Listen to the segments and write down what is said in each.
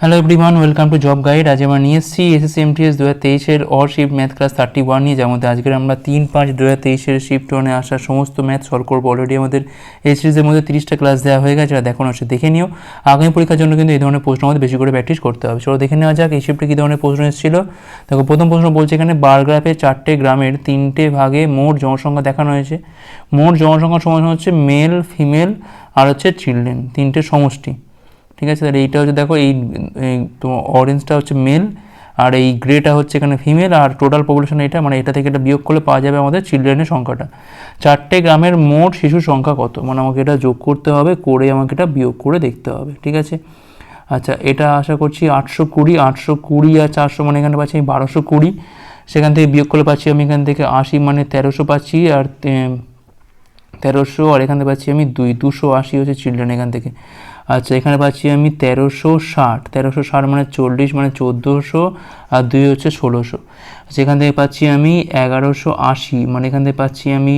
Hello everyone welcome to job guide আজ আমরা নিয়ে এসেছি এসএসসি এমটিএস দু হাজার তেইশের or shift math class thirty one নিয়ে, যার মধ্যে আজকের আমরা তিন পাঁচ দু হাজার তেইশের শিফট ওয়ানে আসা সমস্ত ম্যাথ সলভ করব। অলরেডি আমাদের এই সিরিজের মধ্যে তিরিশটা ক্লাস দেওয়া হয়ে গেছে আর দেখুন হচ্ছে দেখে নিও। আগামী পরীক্ষার জন্য কিন্তু এই ধরনের প্রশ্ন আমাদের বেশি করে প্র্যাকটিস করতে হবে। চলো দেখে নেওয়া যাক এই শিফটে কী ধরনের প্রশ্ন এসেছিল। দেখো, প্রথম প্রশ্ন বলছে এখানে বারগ্রাফে চারটে গ্রামের তিনটে ভাগে মোট জনসংখ্যা দেখানো হয়েছে। মোট জনসংখ্যা সমান হচ্ছে মেল ফিমেল আর হচ্ছে চিলড্রেন তিনটে সমষ্টি। ঠিক আছে? তাহলে এইটা হচ্ছে দেখো, এই তোমার অরেঞ্জটা হচ্ছে মেল আর এই গ্রেটা হচ্ছে এখানে ফিমেল আর টোটাল পপুলেশন এটা মানে এটা থেকে এটা বিয়োগ করলে পাওয়া যাবে আমাদের চিলড্রেনের সংখ্যাটা। চারটে গ্রামের মোট শিশুর সংখ্যা কত? মানে আমাকে এটা যোগ করতে হবে, করে আমাকে এটা বিয়োগ করে দেখতে হবে, ঠিক আছে? আচ্ছা এটা আশা করছি আটশো কুড়ি আটশো কুড়ি আর চারশো মানে এখানে পাচ্ছি আমি বারোশো কুড়ি। সেখান থেকে বিয়োগ করলে পাচ্ছি আমি এখান থেকে আশি মানে তেরোশো পাচ্ছি, আর তেরোশো, আর এখানে পাচ্ছি আমি দুই, দুশো আশি হচ্ছে চিলড্রেন এখান থেকে। আচ্ছা এখানে পাচ্ছি আমি তেরোশো ষাট। তেরোশো ষাট মানে চল্লিশ মানে চোদ্দোশো, আর দুই হচ্ছে ষোলোশো। আচ্ছা এখান থেকে পাচ্ছি আমি এগারোশো আশি। মানে এখান থেকে পাচ্ছি আমি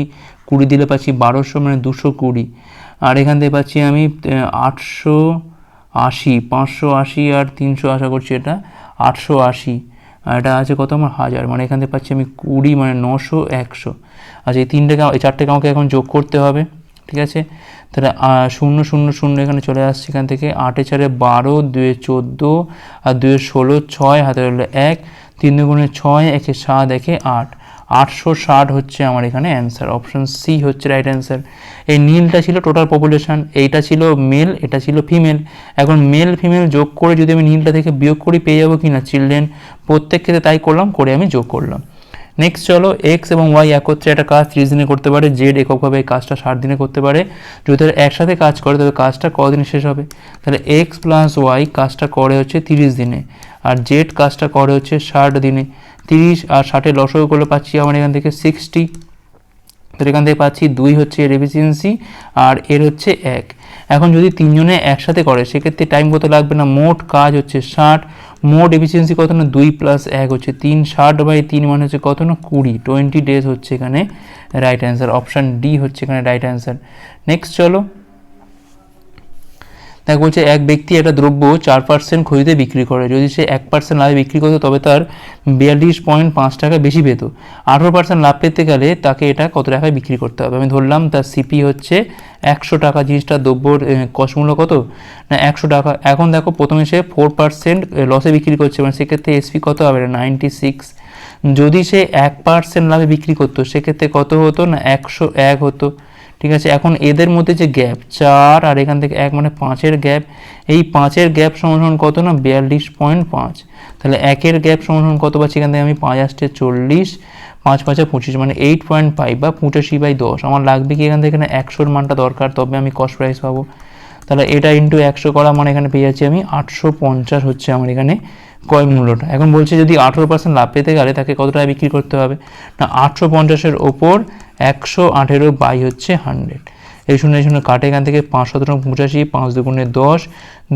কুড়ি দিলে পাচ্ছি বারোশো মানে দুশো কুড়ি। আর এখান থেকে পাচ্ছি আমি আটশো আশি, পাঁচশো আশি আর তিনশো, আশা করছি এটা, আটশো আশি। আর এটা আছে কত আমার? হাজার। মানে এখান থেকে পাচ্ছি আমি কুড়ি মানে নশো, একশো। আচ্ছা এই তিনটাকে এই চারটেকে আমাকে এখন যোগ করতে হবে, ঠিক আছে? তাহলে শূন্য শূন্য শূন্য এখানে চলে আসছে এখান থেকে। আটে চারে বারো, দুয়ে চোদ্দ, আর দুয়ে ষোলো, ছয়, হাতে হলো এক, তিন দুগুণে ছয়, একে সাত, একে আট। আটশো ষাট হচ্ছে আমার এখানে অ্যান্সার অপশন সি হচ্ছে রাইট অ্যান্সার এই নীলটা ছিল টোটাল পপুলেশন এইটা ছিল মেল এটা ছিল ফিমেল এখন মেল ফিমেল যোগ করে যদি আমি নীলটা থেকে বিয়োগ করি, পেয়ে যাব কি না? চিলড্রেন প্রত্যেক ক্ষেত্রে তাই করলাম, করে আমি যোগ করলাম। নেক্সট চলো এক্স এবং ওয়াই একত্রে একটা কাজ ত্রিশ দিনে করতে পারে জেড এককভাবে এই কাজটা ষাট দিনে করতে পারে। যদি তারা একসাথে কাজ করে, তবে কাজটা কদিনে শেষ হবে? তাহলে এক্স প্লাস ওয়াই কাজটা করে হচ্ছে তিরিশ দিনে। আর জেড কাজটা করে হচ্ছে ষাট দিনে। তিরিশ আর ষাটের লসও করলে পাচ্ছি আমার এখান থেকে সিক্সটি তো এখান থেকে পাচ্ছি দুই হচ্ছে এর এফিসিয়েন্সি আর এর হচ্ছে এক। এখন যদি তিনজনে একসাথে করে, সেক্ষেত্রে টাইম কত লাগবে না? মোট কাজ হচ্ছে ষাট। মোট এফিসিয়েন্সি কত না? দুই প্লাস এক হচ্ছে তিন। ষাট বাই তিন মানে হচ্ছে কত না? কুড়ি। টোয়েন্টি ডেজ হচ্ছে এখানে রাইট অ্যান্সার অপশান ডি হচ্ছে এখানে রাইট অ্যান্সার নেক্সট চলো। দেখ বলছে, এক ব্যক্তি একটা দ্রব্য চার পার্সেন্ট খরিদে বিক্রি করে। যদি সে এক পার্সেন্ট লাভে বিক্রি করতো, তবে তার বিয়াল্লিশ পয়েন্ট পাঁচ টাকা বেশি পেত। আঠেরো পার্সেন্ট লাভ পেতে গেলে তাকে এটা কত টাকায় বিক্রি করতে হবে? আমি ধরলাম, তার সিপি হচ্ছে একশো টাকা। জিনিসটার দ্রব্যর কষ্ট মূল্য কত? না, একশো টাকা। এখন দেখো, প্রথমে সে ফোর পার্সেন্ট লসে বিক্রি করছে মানে সেক্ষেত্রে এসপি কত হবে? নাইনটি সিক্স যদি সে এক পার্সেন্ট লাভে বিক্রি করতো, সেক্ষেত্রে কত হতো? না, একশো এক হতো। ঠিক আছে? এখন এদের মধ্যে যে গ্যাপ, চার আর এখান থেকে এক মানে পাঁচের গ্যাপ, এই পাঁচের গ্যাপ সমান কত না? বিয়াল্লিশ পয়েন্ট পাঁচ। তাহলে একের গ্যাপ সমান কত পাচ্ছি? এখান থেকে আমি পাঁচ আসছে চল্লিশ, পাঁচ পাঁচে পঁচিশ মানে এইট পয়েন্ট ফাইভ বা পঁচাশি বাই দশ। আমার লাগবে কি এখান থেকে না একশোর মানটা দরকার? তবে আমি কস্ট প্রাইস পাবো। তাহলে এটা ইন্টু একশো করা মানে এখানে পেয়ে যাচ্ছি আমি আটশো পঞ্চাশ হচ্ছে আমার এখানে ক্রয় মূল্যটা। এখন বলছে যদি আঠেরো পার্সেন্ট লাভ পেতে গেলে তাকে কত টাকা বিক্রি করতে হবে? না, আটশো পঞ্চাশের ওপর একশো আঠেরো বাই হচ্ছে হান্ড্রেড। এই শূন্য এই শূন্য কাটে এখান থেকে পাঁচ সতেরো পঁচাশি, পাঁচ দুগুণে দশ,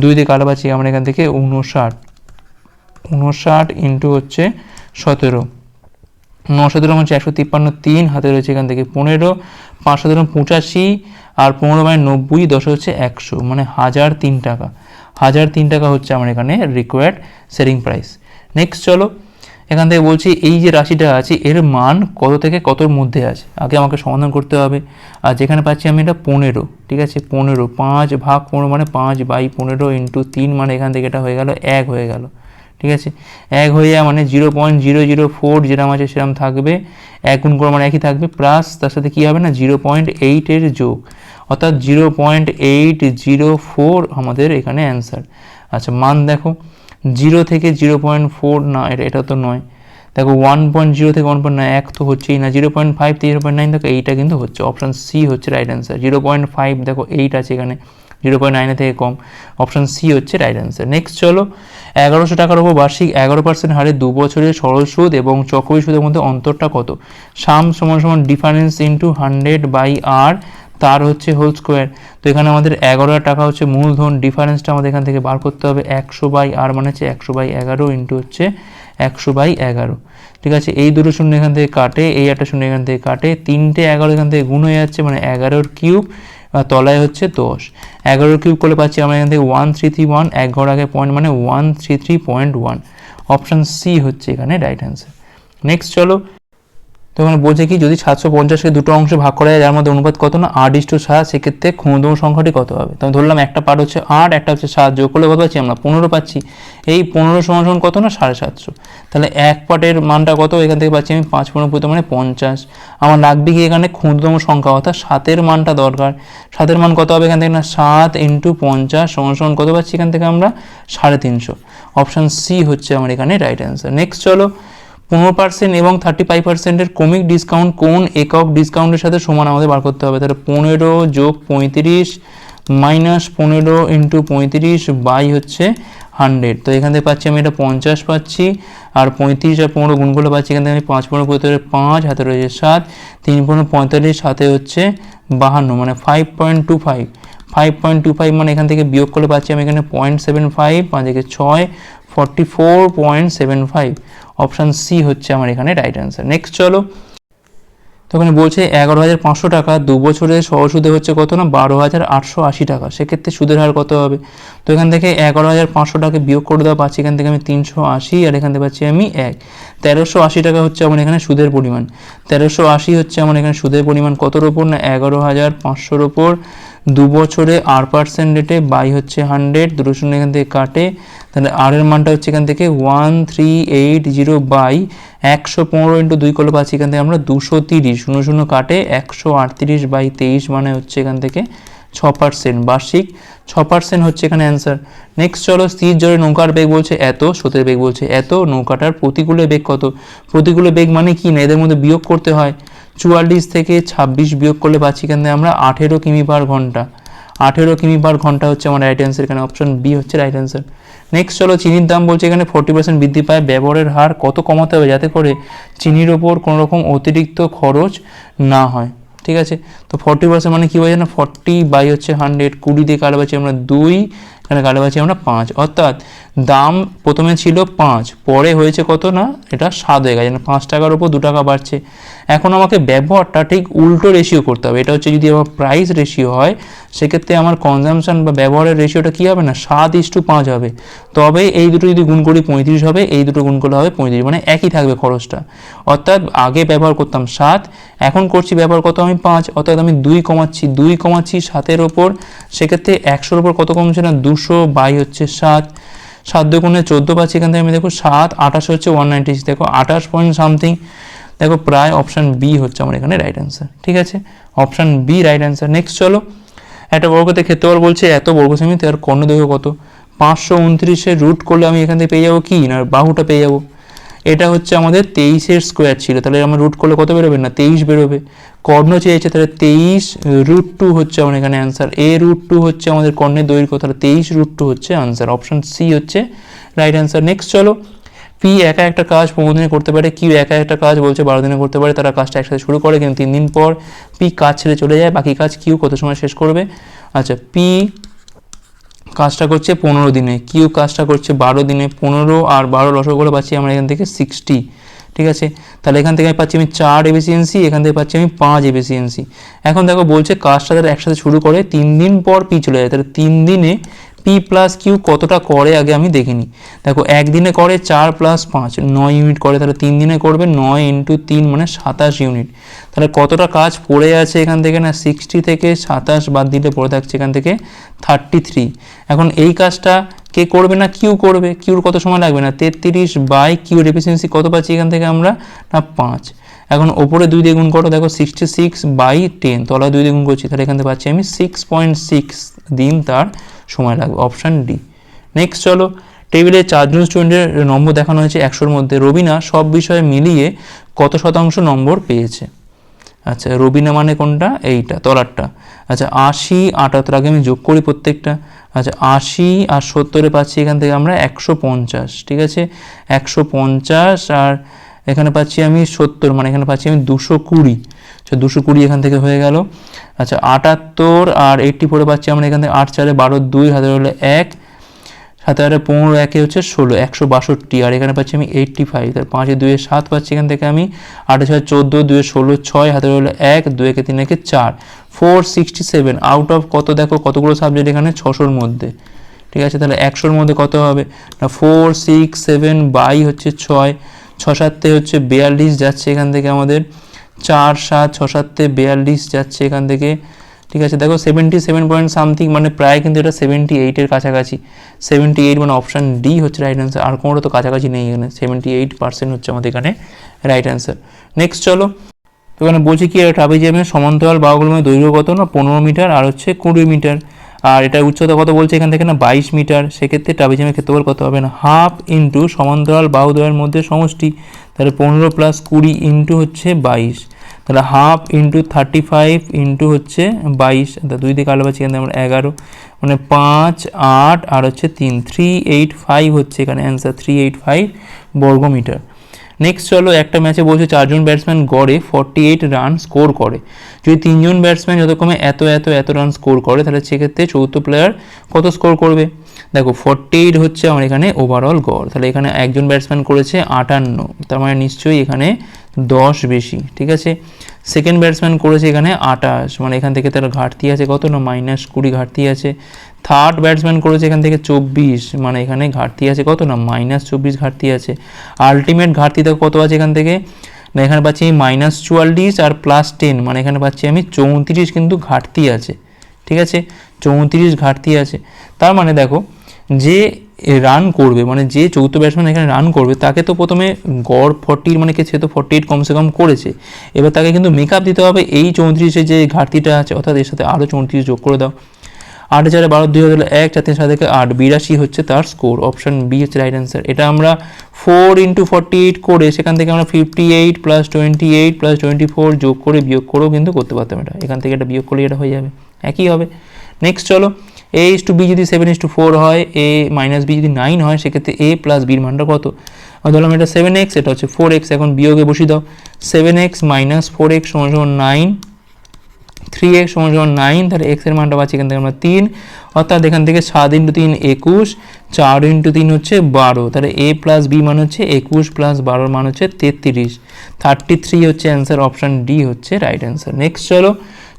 দুই দিয়ে কাটা পাচ্ছি আমরা এখান থেকে উনষাট উনষাট ইন্টু হচ্ছে সতেরো। নশো দিলাম হচ্ছে একশো তিপ্পান্ন, তিন হাতে রয়েছে এখান থেকে পনেরো। পাঁচশো দিলাম পঁচাশি আর পনেরো মানে নব্বই, দশ হচ্ছে একশো মানে হাজার তিন টাকা। হাজার তিন টাকা হচ্ছে আমার এখানে রিকোয়ার্ড সেলিং প্রাইস নেক্সট চলো এখান থেকে বলছি, এই যে রাশিটা আছে, এর মান কত থেকে কতর মধ্যে আছে? আগে আমাকে সমাধান করতে হবে। আর যেখানে পাচ্ছি আমি এটা পনেরো, ঠিক আছে? পনেরো, পাঁচ ভাগ পনেরো মানে পাঁচ বাই পনেরো ইন্টু তিন মানে এখান থেকে এটা হয়ে গেল, এক হয়ে গেল, ঠিক আছে? এক হয়ে যায় মানে zero point zero zero four যেরকম আছে সেরকম থাকবে, এক গুণ করে মানে একই থাকবে প্লাস তার সাথে কী হবে না? জিরো পয়েন্ট এইটের যোগ। অর্থাৎ zero point eight zero four আমাদের এখানে অ্যান্সার আচ্ছা মান দেখো। জিরো থেকে জিরো পয়েন্ট ফোর না, এটা এটা তো নয়। দেখো ওয়ান পয়েন্ট জিরো থেকে ওয়ান পয়েন্ট নাইন এক তো হচ্ছেই না, জিরো পয়েন্ট ফাইভ থেকে জিরো পয়েন্ট নাইন দেখো, এইটা কিন্তু হচ্ছে অপশান সি হচ্ছে right answer zero point five দেখো এইট আছে এখানে, জিরো পয়েন্ট নাইনের থেকে কম অপশান সি হচ্ছে রাইট অ্যান্সার নেক্সট চলো, এগারোশো টাকার উপর বার্ষিক এগারো পার্সেন্ট হারে দু বছরের সরল সুদ এবং চক্রবৃদ্ধি সুদের মধ্যে অন্তরটা কত? সাম সমান সমান ডিফারেন্স ইন্টু হান্ড্রেড বাই আর তার হচ্ছে হোল স্কোয়ার তো এখানে আমাদের এগারো টাকা হচ্ছে মূলধন ডিফারেন্সটা আমাদের এখান থেকে বার করতে হবে একশো বাই আর মানে হচ্ছে একশো বাই এগারো ইন্টু হচ্ছে একশো বাই এগারো। ঠিক আছে, এই দুটো শূন্য এখান থেকে কাটে, এই একটা শূন্য এখান থেকে কাটে, তিনটে এগারো এখান থেকে গুণ হয়ে যাচ্ছে মানে এগারোর কিউব তলায় হচ্ছে দশ। এগারো কিউব করলে পাচ্ছি আমরা এখান থেকে ওয়ান থ্রি থ্রি ওয়ান এক ঘর আগে পয়েন্ট মানে one three three point one option C হচ্ছে এখানে রাইট অ্যান্সার নেক্সট চলো তো এখানে বলছে কি, যদি সাতশো পঞ্চাশকে দুটো অংশে ভাগ করা যায়, যার মধ্যে অনুপাত কত না? আট ইস্টু সাত, সেক্ষেত্রে ক্ষুদ্রতম সংখ্যাটি কত হবে? তো ধরলাম একটা পার্ট হচ্ছে আট, একটা হচ্ছে সাত, যোগ করলে কত পাচ্ছি আমরা? পনেরো পাচ্ছি। এই পনেরো সমান কত না? সাড়ে সাতশো। তাহলে এক পার্টের মানটা কত? এখান থেকে পাচ্ছি আমি পাঁচ পনেরো পুরো মানে পঞ্চাশ। আমার লাগবে কি এখানে ক্ষুদ্রতম সংখ্যা? অর্থাৎ সাতের মানটা দরকার। সাতের মান কত হবে এখান থেকে না? সাত ইন্টু পঞ্চাশ সমান সমান কত পাচ্ছি এখান থেকে আমরা? সাড়ে তিনশো। অপশান সি হচ্ছে আমার এখানে রাইট অ্যান্সার। নেক্সট চলো। পনেরো পার্সেন্ট এবং থার্টি ফাইভ পার্সেন্টের কমিক ডিসকাউন্ট কোন একক ডিসকাউন্টের সাথে সমান আমাদের বার করতে হবে? তাহলে পনেরো যোগ পঁয়ত্রিশ মাইনাস পনেরো ইন্টু পঁয়ত্রিশ বাই হচ্ছে হান্ড্রেড তো এখান থেকে পাচ্ছি আমি এটা পঞ্চাশ পাচ্ছি, আর পঁয়ত্রিশ আর পনেরো গুণগুলো পাচ্ছি এখান থেকে আমি পাঁচ পনেরো পঁয়ত্রিশ পাঁচ, হাতে রয়েছে সাত, তিন পনেরো পঁয়তাল্লিশ সাথে হচ্ছে বাহান্ন মানে five point two five five point two five মানে এখান থেকে বিয়োগ করলে পাচ্ছি আমি এখানে পয়েন্ট সেভেন ফাইভ পাঁচ থেকে ছয় forty four point seven five option C হচ্ছে আমার এখানে রাইট অ্যান্সার নেক্সট চলো। তো ওখানে বলছে এগারো হাজার পাঁচশো টাকা, দু বছরের সহসুদে হচ্ছে কত না? বারো হাজার আটশো আশি টাকা। সেক্ষেত্রে সুদের হার কত হবে? তো এখান থেকে এগারো হাজার পাঁচশো টাকা বিয়োগ করে দেওয়া পাচ্ছি, এখান থেকে আমি তিনশো আশি আর এখান থেকে পাচ্ছি আমি এক। তেরোশো আশি টাকা হচ্ছে আমার এখানে সুদের পরিমাণ। তেরোশো আশি হচ্ছে আমার এখানে সুদের পরিমাণ কতর ওপর না? এগারো হাজার পাঁচশোর ওপর দু বছরে আর পার্সেন্ট রেটে বাই হচ্ছে হান্ড্রেড দুটো শূন্য এখান থেকে কাটে। তাহলে আর এর মানটা হচ্ছে এখান থেকে one three eight zero by একশো পনেরো ইন্টু দুই করলে পাচ্ছি এখান থেকে আমরা দুশো তিরিশ, শূন্য শূন্য কাটে, একশো আটত্রিশ বাই তেইশ মানে হচ্ছে এখান থেকে ছ পার্সেন্ট বার্ষিক। ছ পার্সেন্ট হচ্ছে এখানে অ্যান্সার নেক্সট চলো স্থির জোরে নৌকার বেগ বলছে এত, স্রোতের বেগ বলছে এত, নৌকাটার প্রতিকূলে বেগ কত? প্রতিকূলে বেগ মানে কি না? এদের মধ্যে বিয়োগ করতে হয়। চুয়াল্লিশ থেকে ছাব্বিশ বিয়োগ করলে পাচ্ছি থেকে আমরা আঠেরো কিমি পার ঘণ্টা। আঠেরো কিমি পার ঘণ্টা হচ্ছে আমার রাইট অ্যান্সার এখানে অপশন বি হচ্ছে রাইট অ্যান্সার নেক্সট চলো, চিনির দাম বলছে এখানে ফোর্টি পার্সেন্ট বৃদ্ধি পায়, ব্যবহারের হার কত কমাতে হবে যাতে করে চিনির ওপর কোনো রকম অতিরিক্ত খরচ না হয়, ঠিক আছে? তো ফর্টি পার্সেন্ট মানে কী বোঝায় না ফর্টি বাই হচ্ছে হান্ড্রেড কুড়ি দিয়ে কাটে পাচ্ছি আমরা দুই, এখানে কাটে পাচ্ছি আমরা পাঁচ। অর্থাৎ দাম প্রথমে ছিল পাঁচ, পরে হয়েছে কত না? এটা সাত হয়ে গেছে পাঁচ টাকার উপর দু টাকা বাড়ছে। এখন আমাকে ব্যবহারটা ঠিক উল্টো রেশিও করতে হবে। এটা হচ্ছে যদি আমার প্রাইস রেশিও হয়, সেক্ষেত্রে আমার কনজামশন বা ব্যবহারের রেশিওটা কী হবে না? সাত ইস টু পাঁচ হবে। তবে এই দুটো যদি গুণ করি পঁয়ত্রিশ হবে, এই দুটো গুণ করলে হবে পঁয়ত্রিশ মানে একই থাকবে খরচটা। অর্থাৎ আগে ব্যবহার করতাম সাত, এখন করছি ব্যবহার কত আমি পাঁচ, অর্থাৎ আমি দুই কমাচ্ছি দুই কমাচ্ছি সাতের ওপর, সেক্ষেত্রে একশোর ওপর কত কমছে না? দুশো বাই হচ্ছে সাত। সাত দুগুণে চোদ্দ পাচ্ছি এখান থেকে আমি দেখো, সাত, আঠাশ হচ্ছে ওয়ান নাইনটি দেখো, আঠাশ পয়েন্ট সামথিং দেখো প্রায় অপশান বি হচ্ছে আমার এখানে রাইট অ্যান্সার ঠিক আছে? Option B right answer next চলো। একটা বর্গতে ক্ষেত্রফল বলছে, এত বর্গ সেমি তার কর্ণদৈর্ঘ্য কত? পাঁচশো উনত্রিশের রুট করলে আমি এখান থেকে পেয়ে যাব কি? না, বাহুটা পেয়ে যাব। এটা হচ্ছে আমাদের তেইশের স্কোয়ার ছিল, তাহলে আমরা রুট করলে কত বেরোবে? না, তেইশ বেরোবে। কর্ণ চেয়েছে, তাহলে তেইশ রুট টু হচ্ছে আমার এখানে অ্যান্সার এ রুট টু হচ্ছে আমাদের কর্ণের দৈর্ঘ্য, তাহলে তেইশ রুট টু হচ্ছে আনসার অপশন সি হচ্ছে রাইট অ্যান্সার নেক্সট চলো। পি একা একটা কাজ পনেরো দিনে করতে পারে, কিউ একা একটা কাজ বলছে বারো দিনে করতে পারে, তারা কাজটা একসাথে শুরু করে, কিন্তু তিন দিন পর পি কাজ ছেড়ে চলে যায়, বাকি কাজ কিউ কত সময় শেষ করবে? আচ্ছা পি কাজটা করছে পনেরো দিনে কিউ কাজটা করছে বারো দিনে, পনেরো আর বারো রসগোল্লা পাচ্ছি আমরা এখান থেকে সিক্সটি ঠিক আছে? তাহলে এখান থেকে আমি পাচ্ছি আমি চার এফিসিয়েন্সি এখান থেকে পাচ্ছি আমি পাঁচ এফিসিয়েন্সি এখন দেখো বলছে কাজটা তারা একসাথে শুরু করে, তিন দিন পর পি চলে যায়, তাহলে তিন দিনে পি প্লাস কিউ কতটা করে আগে আমি দেখিনি। দেখো, একদিনে করে চার প্লাস পাঁচ, নয় ইউনিট করে, তাহলে তিন দিনে করবে নয় ইন্টু তিন মানে সাতাশ ইউনিট তাহলে কতটা কাজ পড়ে আছে এখান থেকে না? সিক্সটি থেকে সাতাশ বাদ দিলে পড়ে থাকছে এখান থেকে থার্টি থ্রি এখন এই কাজটা কে করবে না? কিউ করবে। কিউর কত সময় লাগবে না? তেত্রিশ বাই কিউর এফিসিয়েন্সি কত পাচ্ছি এখান থেকে আমরা? না, পাঁচ। এখন ওপরে দুই দিয়ে করো, দেখো সিক্সটি সিক্স বাই টেন তলায় দুই দিয়ে করছি, তাহলে এখান থেকে পাচ্ছি আমি সিক্স পয়েন্ট সিক্স দিন তার সময় লাগবে। অপশান ডি নেক্সট চলো, টেবিলে চারজন স্টুডেন্টের নম্বর দেখানো হয়েছে একশোর মধ্যে। রবিনা সব বিষয়ে মিলিয়ে কত শতাংশ নম্বর পেয়েছে? আচ্ছা রবিনা মানে কোনটা? এইটা, তলারটা। আচ্ছা আশি, আটাত্তর, আগে আমি যোগ করি প্রত্যেকটা। আচ্ছা আশি আর সত্তরে পাচ্ছি এখান থেকে আমরা একশো পঞ্চাশ, ঠিক আছে? একশো পঞ্চাশ আর এখানে পাচ্ছি আমি সত্তর মানে এখানে পাচ্ছি আমি দুশো কুড়ি। আচ্ছা দুশো কুড়ি এখান থেকে হয়ে গেল। আচ্ছা আটাত্তর আর এইটটি ফোরে পাচ্ছি আমরা এখান থেকে আট চারে বারো দুই, হাজার হলে এক সাথে আরে পনেরো একে হচ্ছে ষোলো, একশো বাষট্টি, আর এখানে পাচ্ছি আমি এইট্টি ফাইভ তার পাঁচে দুয়ে সাত পাচ্ছি এখান থেকে আমি আটে ছয় চোদ্দ, দুয়ে ষোলো ছয়, হাতে হলো এক দুই একে তিন একে চার four sixty seven out of কত দেখো, কতগুলো সাবজেক্ট এখানে? ছশোর মধ্যে। ঠিক আছে, তাহলে একশোর মধ্যে কত হবে? না ফোর সিক্স সেভেন বাই হচ্ছে ছয় ছ সাতে হচ্ছে বিয়াল্লিশ যাচ্ছে এখান থেকে আমাদের। চার সাত ছ সাতে বিয়াল্লিশ যাচ্ছে এখান থেকে। ঠিক আছে, দেখো সেভেন্টি সেভেন পয়েন্ট সামথিং মানে প্রায় কিন্তু এটা সেভেন্টি এইটের কাছাকাছি। সেভেন্টি এইট মানে অপশান ডি হচ্ছে রাইট অ্যান্সার আর কোনোটা তো কাছাকাছি নেই এখানে। সেভেন্টি এইট পার্সেন্ট হচ্ছে আমাদের এখানে রাইট অ্যান্সার নেক্সট চলো, তো এখানে বলছি কি ট্রাপিজিয়ামের সমান্তরাল বাহুগুলোর দৈর্ঘ্য কত না? পনেরো মিটার, আর হচ্ছে কুড়ি মিটার। আর এটা উচ্চতা কত বলছে এখান থেকে না? বাইশ মিটার। সেক্ষেত্রে ট্রাপিজিয়ামের ক্ষেত্রফল কত হবে না? হাফ ইন্টু সমান্তরাল বাহুদ্বয়ের মধ্যে সমষ্টি। তাহলে পনেরো প্লাস কুড়ি ইন্টু হচ্ছে বাইশ। তাহলে half into thirty five into হচ্ছে বাইশ। দুই দিকে আলো পাচ্ছি এখানে আমরা এগারো। মানে পাঁচ, আট, আর হচ্ছে তিন। থ্রি এইট ফাইভ হচ্ছে এখানে অ্যান্সার থ্রি এইট ফাইভ বর্গমিটার। নেক্সট চলো একটা ম্যাচে বলছে চারজন ব্যাটসম্যান গড়ে ফর্টি এইট রান স্কোর করে। যদি তিনজন ব্যাটসম্যান যতক্ষণে এত এত এত রান স্কোর করে, তাহলে সেক্ষেত্রে চৌথ প্লেয়ার কত স্কোর করবে? দেখো ফর্টি এইট হচ্ছে আমার এখানে ওভারঅল গড়। তাহলে এখানে একজন ব্যাটসম্যান করেছে আটান্ন। তার মানে নিশ্চয়ই এখানে দশ বেশি, ঠিক আছে? সেকেন্ড ব্যাটসম্যান করেছে এখানে আটাশ মানে এখান থেকে তার ঘাটতি আছে কত না মাইনাস কুড়ি ঘাটতি আছে। থার্ড ব্যাটসম্যান করেছে এখান থেকে চব্বিশ মানে এখানে ঘাটতি আছে কত না মাইনাস চব্বিশ ঘাটতি আছে। আলটিমেট ঘাটতি দেখো কত আছে এখান থেকে? না, এখানে পাচ্ছি আমি মাইনাস চুয়াল্লিশ আর প্লাস টেন মানে এখানে পাচ্ছি আমি চৌত্রিশ, কিন্তু ঘাটতি আছে, ঠিক আছে? চৌত্রিশ ঘাটতি আছে। তার মানে দেখো, যে রান করবে মানে যে চৌদ্দ ব্যাটসম্যান এখানে রান করবে, তাকে তো প্রথমে গড় ফর্টির মানে সে তো ফর্টি এইট কমসে কম করেছে। এবার তাকে কিন্তু মেকআপ দিতে হবে এই চৌত্রিশে যে ঘাটতিটা আছে, অর্থাৎ এর সাথে আরও চৌত্রিশ যোগ করে দাও। আট চারে বারো, দুই হাজার এক, চার, তিন, সাত থেকে আট, বিরাশি হচ্ছে তার স্কোর অপশন বি হচ্ছে রাইট অ্যান্সার এটা আমরা ফোর ইন্টু ফর্টি এইট করে সেখান থেকে আমরা fifty eight plus twenty eight plus twenty four যোগ করে বিয়োগ করেও কিন্তু করতে পারতাম এটা। এখান থেকে এটা বিয়োগ করলে এটা হয়ে যাবে। একই হবে। নেক্সট চলো। এ ইস টু বি যদি সেভেন ইস টু ফোর হয় এ মাইনাস বি যদি নাইন হয়, সেক্ষেত্রে এ প্লাস বির মানটা কত? ধরলাম এটা সেভেন এক্স এটা হচ্ছে ফোর এক্স এখন বিয়োগে বসিয়ে দাও। Seven X minus four X সমান সমান নাইন থ্রি এক্স সমান সমান নাইন তাহলে এক্সের মানটা পাচ্ছি এখান থেকে আমরা তিন, অর্থাৎ এখান থেকে সাত ইন্টু তিন একুশ, চার ইন্টু তিন হচ্ছে বারো, তাহলে এ প্লাস বি মান হচ্ছে একুশ প্লাস বারোর মান হচ্ছে তেত্রিশ। থার্টি থ্রি হচ্ছে অ্যান্সার অপশান ডি হচ্ছে রাইট অ্যান্সার নেক্সট চলো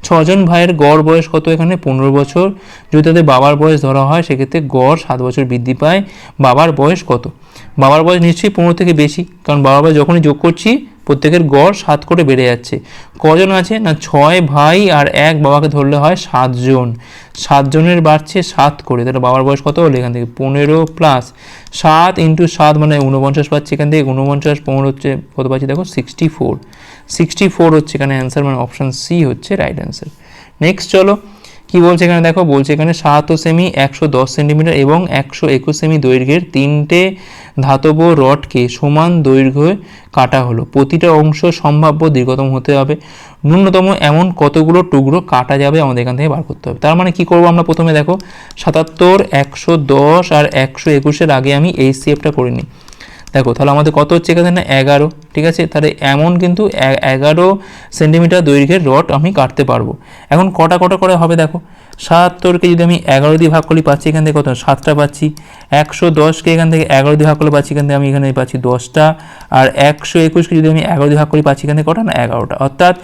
ছজন ভাইয়ের গড় বয়স কত এখানে? পনেরো বছর। যদি তাদের বাবার বয়স ধরা হয়, সেক্ষেত্রে গড় সাত বছর বৃদ্ধি পায়। বাবার বয়স কত? বাবার বয়স নিশ্চয়ই পনেরো থেকে বেশি। কারণ বাবার বয়স যখনই যোগ করছি প্রত্যেকের গড় সাত করে বেড়ে যাচ্ছে। কজন আছে? না, ছয় ভাই আর এক বাবাকে ধরলে হয় সাতজন। সাতজনের বাড়ছে সাত করে। তাহলে বাবার বয়স কত হলো এখান থেকে? পনেরো প্লাস সাত ইন্টু সাত মানে উনপঞ্চাশ পাচ্ছি এখান থেকে। উনপঞ্চাশ পনেরো হচ্ছে কত পাচ্ছি? দেখো সিক্সটি ফোর সিক্সটি ফোর হচ্ছে এখানে অ্যান্সার মানে অপশান সি হচ্ছে রাইট অ্যান্সার নেক্সট চলো। কি বলছে এখানে? দেখো, বলছে এখানে সাত সেমি একশো দশ সেন্টিমিটার এবং একশো একুশ সেমি দৈর্ঘ্যের তিনটে ধাতব রডকে সমান দৈর্ঘ্যে কাটা হলো। প্রতিটা অংশ সম্ভাব্য দীর্ঘতম হতে হবে। ন্যূনতম এমন কতগুলো টুকরো কাটা যাবে আমাদের এখান থেকে বার করতে হবে। তার মানে কি করব আমরা প্রথমে? দেখো, সাতাত্তর, একশো দশ আর একশো একুশের আগে আমি এই সেপটা করে নিই। দেখো, তাহলে আমাদের কত হচ্ছে এখানে? না এগারো, ঠিক আছে? তাহলে এমন কিন্তু এগারো সেন্টিমিটার দৈর্ঘ্যের রড আমি কাটতে পারব। এখন কটা কটা করে হবে দেখো? সাতাত্তরকে যদি আমি এগারো দিয়ে ভাগ করলে পাচ্ছি এখান থেকে কত? সাতটা পাচ্ছি। একশো দশকে এখান থেকে এগারো দিয়ে ভাগ করলে পাচ্ছি এখান থেকে আমি এখানে পাচ্ছি দশটা। আর একশো একুশকে যদি আমি এগারো দিয়ে ভাগ করি, পাচ্ছি এখান থেকে কটা? না, এগারোটা। অর্থাৎ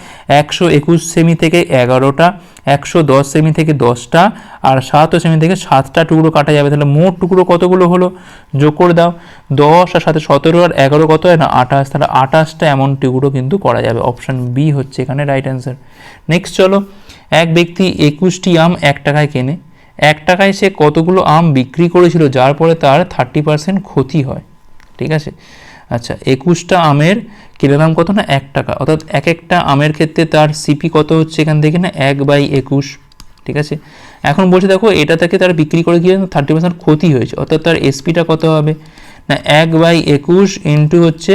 একশো একুশ সেমি থেকে এগারোটা, একশো দশ সেমি থেকে দশটা, আর সাত সেমি থেকে সাতটা টুকরো কাটা যাবে। তাহলে মোট টুকরো কতগুলো হলো? যোগ করে দাও। দশ আর সাথে সতেরো, আর এগারো কত? হয় না, আঠাশ। তাহলে আঠাশটা এমন টুকরো কিন্তু করা যাবে। অপশান বি হচ্ছে এখানে রাইট অ্যান্সার নেক্সট চলো। এক ব্যক্তি একুশটি আম এক টাকায় কেনে। এক টাকায় সে কতগুলো আম বিক্রি করেছিল, যার পরে তার থার্টি পার্সেন্ট ক্ষতি হয়। ঠিক আছে? আচ্ছা একুশটা আমের কিলো দাম কত না? এক টাকা। অর্থাৎ এক একটা আমের ক্ষেত্রে তার সিপি কত হচ্ছে এখান থেকে না? এক বাই একুশ। ঠিক আছে? এখন বলছে, দেখো, এটা থেকে তার বিক্রি করে গিয়ে থার্টি পার্সেন্ট ক্ষতি হয়েছে। অর্থাৎ তার এসপিটা কত হবে? না, এক বাই একুশ ইন্টু হচ্ছে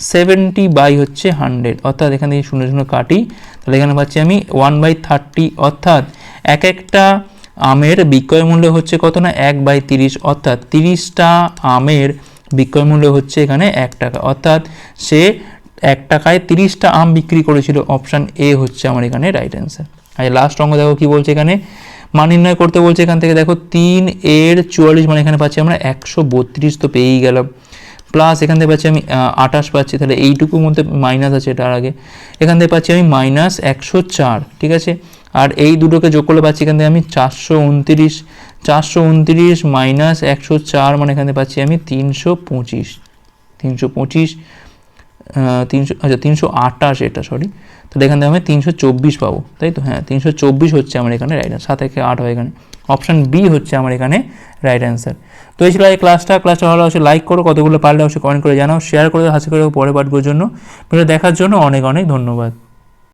সেভেন্টি বাই হচ্ছে হান্ড্রেড। অর্থাৎ এখান থেকে শূন্য শূন্য কাটি, তাহলে এখানে পাচ্ছি আমি ওয়ান বাই থার্টি। অর্থাৎ এক একটা আমের বিক্রয় মূল্য হচ্ছে কত না? এক বাই তিরিশ। অর্থাৎ তিরিশটা আমের বিক্রয় মূল্য হচ্ছে এখানে এক টাকা। অর্থাৎ সে এক টাকায় তিরিশটা আম বিক্রি করেছিল। অপশান এ হচ্ছে আমার এখানে রাইট অ্যান্সার আর লাস্ট অঙ্গ দেখো কি বলছে এখানে? মান নির্ণয় করতে বলছে এখান থেকে দেখো, তিন এর চুয়াল্লিশ মানে এখানে পাচ্ছি আমরা একশো বত্রিশ তো পেয়েই গেলাম। প্লাস এখান থেকে পাচ্ছি আমি আঠাশ পাচ্ছি, তাহলে এইটুকুর মধ্যে মাইনাস আছে এটার আগে। এখান থেকে পাচ্ছি আমি মাইনাস একশো চার, ঠিক আছে? আর এই দুটোকে যোগ করলে পাচ্ছি এখান থেকে আমি চারশো উনত্রিশ চারশো উনত্রিশ মাইনাস একশো চার মানে এখান থেকে পাচ্ছি আমি তিনশো পঁচিশ তিনশো পঁচিশ। তিনশো আচ্ছা তিনশো আটাশ এটা সরি তাহলে এখান থেকে আমি তিনশো চব্বিশ পাবো, তাই তো? হ্যাঁ তিনশো চব্বিশ হচ্ছে আমার এখানে রাইট সাত থেকে আট হয় এখানে। অপশান বি হচ্ছে আমার এখানে রাইট অ্যান্সার তো এই ছিল এই ক্লাসটা ক্লাসটা ভালো অবশ্যই লাইক করো, কতগুলো পারলে অবশ্যই কমেন্ট করে জানাও শেয়ার করে, হাসি করে পরে পাঠবোর জন্য ভিডিও দেখার জন্য অনেক অনেক ধন্যবাদ।